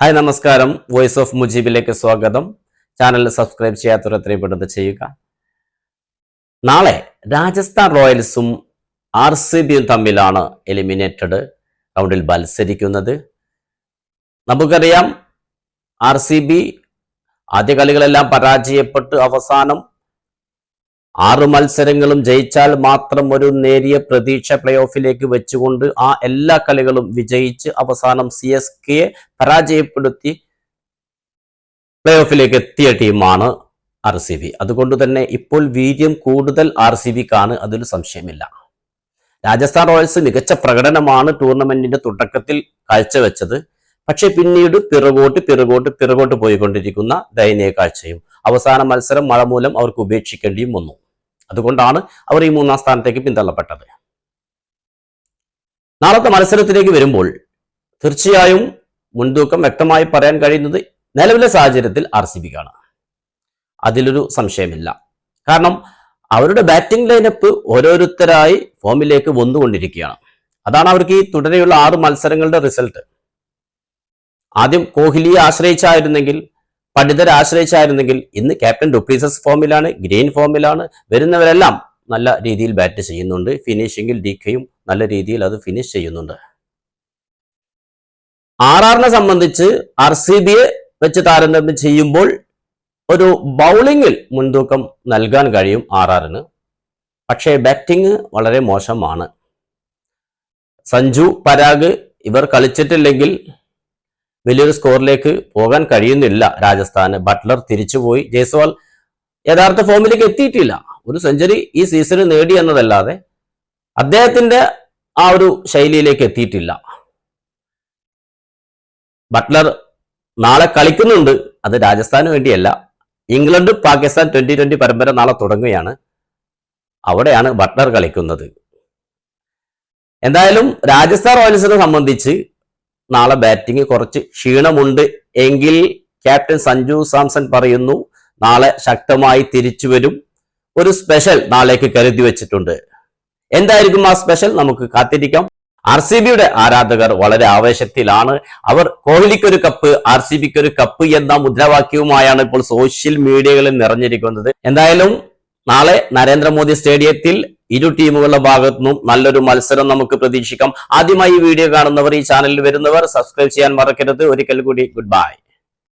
Hi നമസ്കാരം. Voice of മുജീബിലേക്ക് സ്വാഗതം. Channel subscribe ചെയ്യാത്തവർ എത്രയും പെട്ടെന്ന് ചെയ്യുക. നാളെ രാജസ്ഥാൻ റോയൽസും ആർ സി ബിയും തമ്മിലാണ് എലിമിനേറ്റഡ് റൗണ്ടിൽ മത്സരിക്കുന്നത്. നമുക്കറിയാം ആർ സി ബി ആദ്യ കളികളെല്ലാം പരാജയപ്പെട്ട് അവസാനം ആറ് മത്സരങ്ങളും ജയിച്ചാൽ മാത്രം ഒരു നേരിയ പ്രതീക്ഷ പ്ലേ ഓഫിലേക്ക് വെച്ചുകൊണ്ട് ആ എല്ലാ കളികളും വിജയിച്ച് അവസാനം സി എസ് കെയെ പരാജയപ്പെടുത്തി പ്ലേ ഓഫിലേക്ക് എത്തിയ ടീമാണ് ആർ സി ബി. അതുകൊണ്ട് തന്നെ ഇപ്പോൾ വീര്യം കൂടുതൽ ആർ സി ബിക്കാണ് അതിൽ സംശയമില്ല. രാജസ്ഥാൻ റോയൽസ് മികച്ച പ്രകടനമാണ് ടൂർണമെന്റിന്റെ തുടക്കത്തിൽ കാഴ്ചവെച്ചത്. പക്ഷെ പിന്നീട് പിറകോട്ട് പിറകോട്ട് പിറകോട്ട് പോയിക്കൊണ്ടിരിക്കുന്ന ദയനീയ കാഴ്ചയും അവസാന മത്സരം മഴ മൂലം അവർക്ക് ഉപേക്ഷിക്കേണ്ടിയും വന്നു. അതുകൊണ്ടാണ് അവർ ഈ മൂന്നാം സ്ഥാനത്തേക്ക് പിന്തള്ളപ്പെട്ടത്. നാളത്തെ മത്സരത്തിലേക്ക് വരുമ്പോൾ തീർച്ചയായും മുൻതൂക്കം വ്യക്തമായി പറയാൻ കഴിയുന്നത് നിലവിലെ സാഹചര്യത്തിൽ ആർ സി ബിക്കാണ് അതിലൊരു സംശയമില്ല. കാരണം അവരുടെ ബാറ്റിംഗ് ലൈനപ്പ് ഓരോരുത്തരായി ഫോമിലേക്ക് വന്നുകൊണ്ടിരിക്കുകയാണ്. അതാണ് അവർക്ക് ഈ തുടരെയുള്ള ആറ് മത്സരങ്ങളുടെ റിസൾട്ട്. ആദ്യം കോഹ്ലിയെ ആശ്രയിച്ചായിരുന്നെങ്കിൽ പണ്ഡിതരെ ആശ്രയിച്ചായിരുന്നെങ്കിൽ ഇന്ന് ക്യാപ്റ്റൻ ഡുപ്ലീസസ് ഫോമിലാണ് ഗ്രീൻ ഫോമിലാണ്. വരുന്നവരെല്ലാം നല്ല രീതിയിൽ ബാറ്റ് ചെയ്യുന്നുണ്ട്. ഫിനിഷിംഗിൽ ഡിക്കയും കെയും നല്ല രീതിയിൽ അത് ഫിനിഷ് ചെയ്യുന്നുണ്ട്. ആർ ആറിനെ സംബന്ധിച്ച് ആർ സി ബിയെ വെച്ച് താരതമ്യം ചെയ്യുമ്പോൾ ഒരു ബൗളിങ്ങിൽ മുൻതൂക്കം നൽകാൻ കഴിയും ആർ ആറിന് പക്ഷേ ബാറ്റിംഗ് വളരെ മോശമാണ്. സഞ്ജു പരാഗ് ഇവർ കളിച്ചിട്ടില്ലെങ്കിൽ വലിയൊരു സ്കോറിലേക്ക് പോകാൻ കഴിയുന്നില്ല രാജസ്ഥാന്. ബട്ട്ലർ തിരിച്ചുപോയി. ജയ്സ്വാൾ യഥാർത്ഥ ഫോമിലേക്ക് എത്തിയിട്ടില്ല. ഒരു സെഞ്ചുറി ഈ സീസണിൽ നേടി എന്നതല്ലാതെ അദ്ദേഹത്തിന്റെ ആ ഒരു ശൈലിയിലേക്ക് എത്തിയിട്ടില്ല. ബട്ട്ലർ നാളെ കളിക്കുന്നുണ്ട്. അത് രാജസ്ഥാന് വേണ്ടിയല്ല. ഇംഗ്ലണ്ട് പാകിസ്ഥാൻ ട്വന്റി ട്വന്റി പരമ്പര നാളെ തുടങ്ങുകയാണ്. അവിടെയാണ് ബട്ട്ലർ കളിക്കുന്നത്. എന്തായാലും രാജസ്ഥാൻ റോയൽസിനെ സംബന്ധിച്ച് നാളെ ബാറ്റിംഗ് കുറച്ച് ക്ഷീണമുണ്ട് എങ്കിൽ ക്യാപ്റ്റൻ സഞ്ജു സാംസൺ പറയുന്നു നാളെ ശക്തമായി തിരിച്ചു വരും. ഒരു സ്പെഷ്യൽ നാളേക്ക് കരുതി വെച്ചിട്ടുണ്ട്. എന്തായിരിക്കും ആ സ്പെഷ്യൽ? നമുക്ക് കാത്തിരിക്കാം. ആർ സി ബിയുടെ ആരാധകർ വളരെ ആവേശത്തിലാണ്. അവർ കോഹ്ലിക്കൊരു കപ്പ് ആർ സി ബിക്ക് ഒരു കപ്പ് എന്ന മുദ്രാവാക്യവുമായാണ് ഇപ്പോൾ സോഷ്യൽ മീഡിയകളിൽ നിറഞ്ഞിരിക്കുന്നത്. എന്തായാലും നാളെ നരേന്ദ്രമോദി സ്റ്റേഡിയത്തിൽ ഇരു ടീമുകളുടെ ഭാഗത്തു നല്ലൊരു മത്സരം നമുക്ക് പ്രതീക്ഷിക്കാം. ആദ്യമായി ഈ വീഡിയോ കാണുന്നവർ ഈ ചാനലിൽ വരുന്നവർ സബ്സ്ക്രൈബ് ചെയ്യാൻ മറക്കരുത്. ഒരിക്കൽ കൂടി ഗുഡ് ബൈ